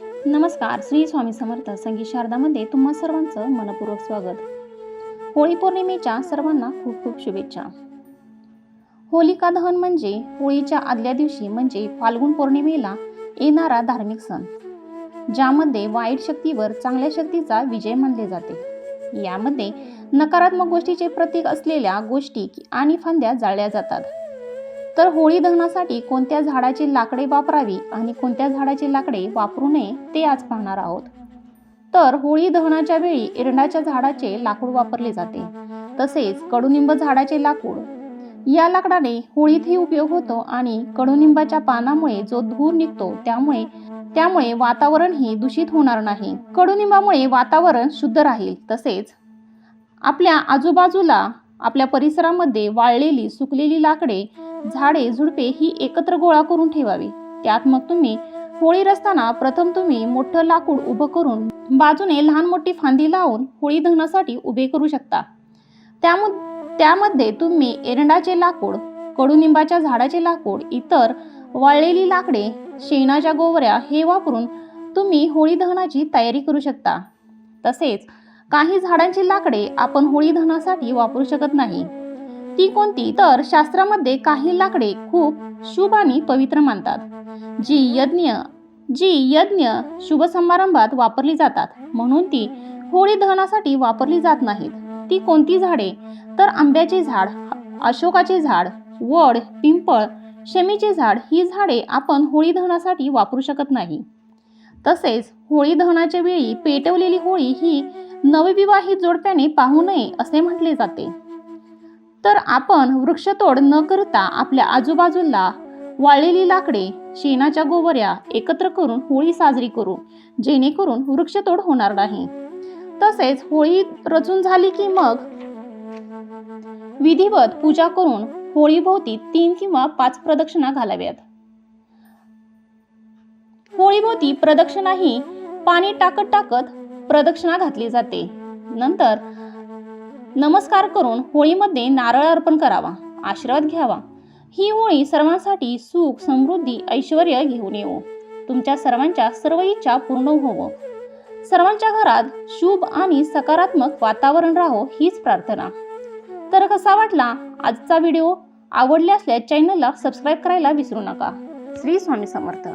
नमस्कार श्री स्वामी समर्थ संगीत शारदामध्ये तुम्हा सर्वांचं मनपूर्वक स्वागत. होळी पौर्णिमेच्या सर्वांना खूप खूप शुभेच्छा. होलिका दहन म्हणजे होळीच्या आदल्या दिवशी म्हणजे फाल्गुन पौर्णिमेला येणारा धार्मिक सण ज्यामध्ये वाईट शक्तीवर चांगल्या शक्तीचा विजय मानले जाते. यामध्ये नकारात्मक गोष्टीचे प्रतीक असलेल्या गोष्टी आणि फांद्या जाळल्या जातात. तर होळी दहनासाठी कोणत्या झाडाची लाकडे वापरावी आणि कोणत्या झाडाची लाकडे वापरू नये ते आज पाहणार आहोत. तर होळी दहनाच्या वेळी एरंडाच्या झाडाचे लाकूड वापरले जाते. तसेच कडुनिंब झाडाचे लाकूड. या लाकडाने होळीतही उपयोग होतो आणि कडुनिंबाच्या पानामुळे जो धूर निघतो त्यामुळे त्यामुळे वातावरणही दूषित होणार नाही. कडुनिंबामुळे वातावरण शुद्ध राहील. तसेच आपल्या आजूबाजूला आपल्या परिसरामध्ये वाळलेली सुकलेली लाकडे झाडे झुडपे ही एकत्र गोळा करून ठेवावी. त्यात मग तुम्ही होळी रचताना प्रथम तुम्ही मोठं लाकूड उभं करून बाजूने लहान मोठी फांदी लावून होळी दहनासाठी उभे करू शकता. त्याम त्यामध्ये तुम्ही एरंडाचे लाकूड कडुनिंबाच्या झाडाचे लाकूड इतर वाळलेली लाकडे शेणाच्या गोवऱ्या हे वापरून तुम्ही होळी दहनाची तयारी करू शकता. तसेच काही झाडांची लाकडे आपण होळी दहनासाठी वापरू शकत नाही. ती कोणती तर शास्त्रामध्ये काही लाकडे खूप शुभ आणि पवित्र मानतात जी यज्ञ जी यज्ञ शुभ समारंभात वापरली जातात म्हणून ती होळी दहनासाठी वापरली जात नाहीत. ती कोणती झाडे? तर आंब्याचे झाड अशोकाचे झाड वड पिंपळ शमीचे झाड ही झाडे आपण होळी दहनासाठी वापरू शकत नाही. तसेच होळी दहनाच्या वेळी पेटवलेली होळी ही नवविवाहित जोडप्याने पाहू नये असे म्हटले जाते. तर आपण वृक्षतोड न करता आपल्या आजूबाजूला वाळलेली लाकडे शेणाच्या गोवऱ्या एकत्र करून होळी साजरी करू जेणेकरून वृक्षतोड होणार नाही. तसेच होळी रचून झाली की मग? विधिवत पूजा करून होळीभोवती तीन किंवा पाच प्रदक्षिणा घालाव्यात. होळीभोवती प्रदक्षिणा ही पाणी टाकत टाकत प्रदक्षिणा घातली जाते. नंतर नमस्कार करून होळीमध्ये नारळ अर्पण करावा आशीर्वाद घ्यावा. ही होळी सर्वांसाठी सुख समृद्धी ऐश्वर घेऊन येवो. तुमच्या सर्वांच्या सर्व इच्छा पूर्ण होवो सर्वांच्या घरात शुभ आणि सकारात्मक वातावरण राहो हीच प्रार्थना. तर कसा वाटला आजचा व्हिडिओ? आवडले असल्यास चॅनलला सबस्क्राईब करायला विसरू नका. श्री स्वामी समर्थ.